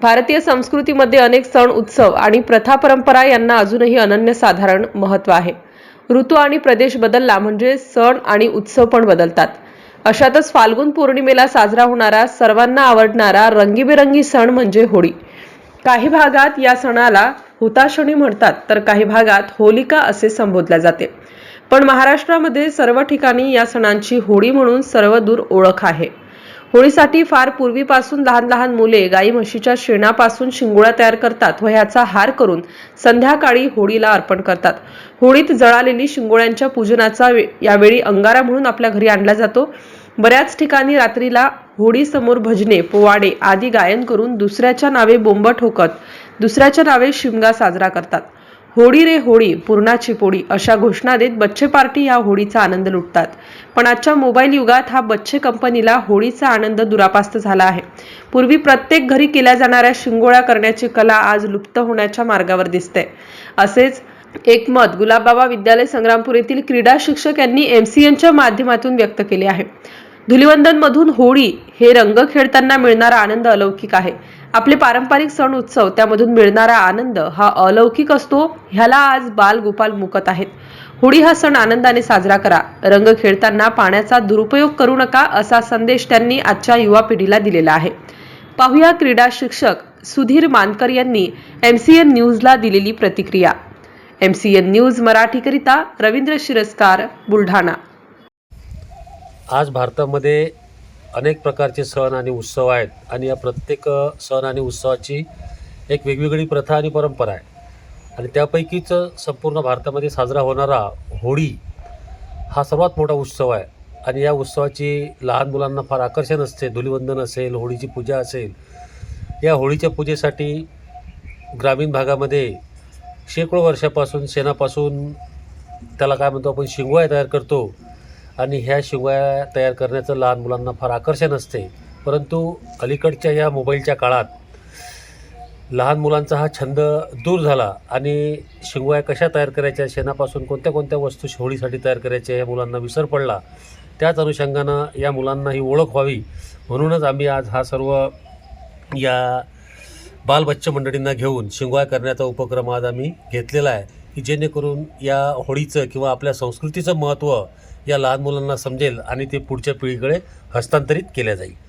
भारतीय संस्कृतीमध्ये अनेक सण उत्सव आणि प्रथा परंपरा यांना अजूनही अनन्यसाधारण महत्त्व आहे. ऋतू आणि प्रदेश बदलला म्हणजे सण आणि उत्सव पण बदलतात. अशातच फाल्गुन पौर्णिमेला साजरा होणारा सर्वांना आवडणारा रंगीबेरंगी सण म्हणजे होळी. काही भागात या सणाला हुताशनी म्हणतात तर काही भागात होलिका असे संबोधले जाते. पण महाराष्ट्रामध्ये सर्व ठिकाणी या सणांची होळी म्हणून सर्वदूर ओळख आहे. होळीसाठी फार पूर्वीपासून लहान लहान मुले गाई म्हशीच्या शेणापासून शिंगोळा तयार करतात व ह्याचा हार करून संध्याकाळी होळीला अर्पण करतात. होळीत जळालेली शिंगोळ्यांच्या पूजनाचा यावेळी अंगारा म्हणून आपल्या घरी आणला जातो. बऱ्याच ठिकाणी रात्रीला होळीसमोर भजने पोवाडे आदी गायन करून दुसऱ्याच्या नावे बोंब ठोकत दुसऱ्याच्या नावे शिमगा साजरा करतात. होळी रे होळी पूर्णाची पोळी अशा घोषणा देत बच्चे पार्टी या होळीचा आनंद लुटतात. पण आजच्या मोबाईल युगात हा बच्चे कंपनीला होळीचा आनंद दुरापास्त झाला आहे. पूर्वी प्रत्येक घरी केल्या जाणाऱ्या शिंगोळ्या करण्याची कला आज लुप्त होण्याच्या मार्गावर दिसते. असेच एक मत गुलाबबाबा विद्यालय संग्रामपूर येथील क्रीडा शिक्षक यांनी एमसीएनच्या माध्यमातून व्यक्त केले आहे. धुलिवंदन मधून होळी हे रंग खेळताना मिळणारा आनंद अलौकिक आहे. आपले पारंपरिक सण उत्सव त्यामधून मिळणारा आनंद हा अलौकिक असतो ह्याला आज बाल गोपाल मुकत आहेत. होळी हा सण आनंदाने साजरा करा. रंग खेळताना पाण्याचा दुरुपयोग करू नका असा संदेश त्यांनी आजच्या युवा पिढीला दिलेला आहे. पाहुया क्रीडा शिक्षक सुधीर मानकर यांनी एमसीएन न्यूजला दिलेली प्रतिक्रिया. एमसीएन न्यूज मराठीकरिता रवींद्र शिरस्कार बुलढाणा. आज भारतामध्ये अनेक प्रकारचे सण आणि उत्सव आहेत. आणि या प्रत्येक सण आणि उत्सवाची एक वेगवेगळी प्रथा आणि परंपरा आहे. आणि त्यापैकीच संपूर्ण भारतामध्ये साजरा होणारा होळी हा सर्वात मोठा उत्सव आहे. आणि या उत्सवाची लहान मुलांना फार आकर्षण असते. धुलिवंदन असेल होळीची पूजा असेल. या होळीच्या पूजेसाठी ग्रामीण भागामध्ये शेकडो वर्षापासून शेणापासून त्याला काय म्हणतो आपण शिंगवाय तयार करतो. आणि ह्या शिवाय तयार करण्याचं लहान मुलांना फार आकर्षण असते. परंतु अलीकडच्या या मोबाईलच्या काळात लहान मुलांचा हा छंद दूर झाला आणि शिंगोळ्या कशा तयार करायच्या शेणापासून कोणत्या कोणत्या वस्तू होळीसाठी तयार करायच्या या मुलांना विसर पडला. त्याच अनुषंगानं या मुलांना ही ओळख व्हावी. म्हणूनच आम्ही आज हा सर्व या बालबच्च मंडळींना घेऊन शिंगोळ्या करण्याचा उपक्रम आज आम्ही घेतलेला आहे. की जेणेकरून या होळीचं किंवा आपल्या संस्कृतीचं महत्त्व या लहान मुलांना समजेल आणि ते पुढच्या पिढीकडे हस्तांतरित केल्या जाईल.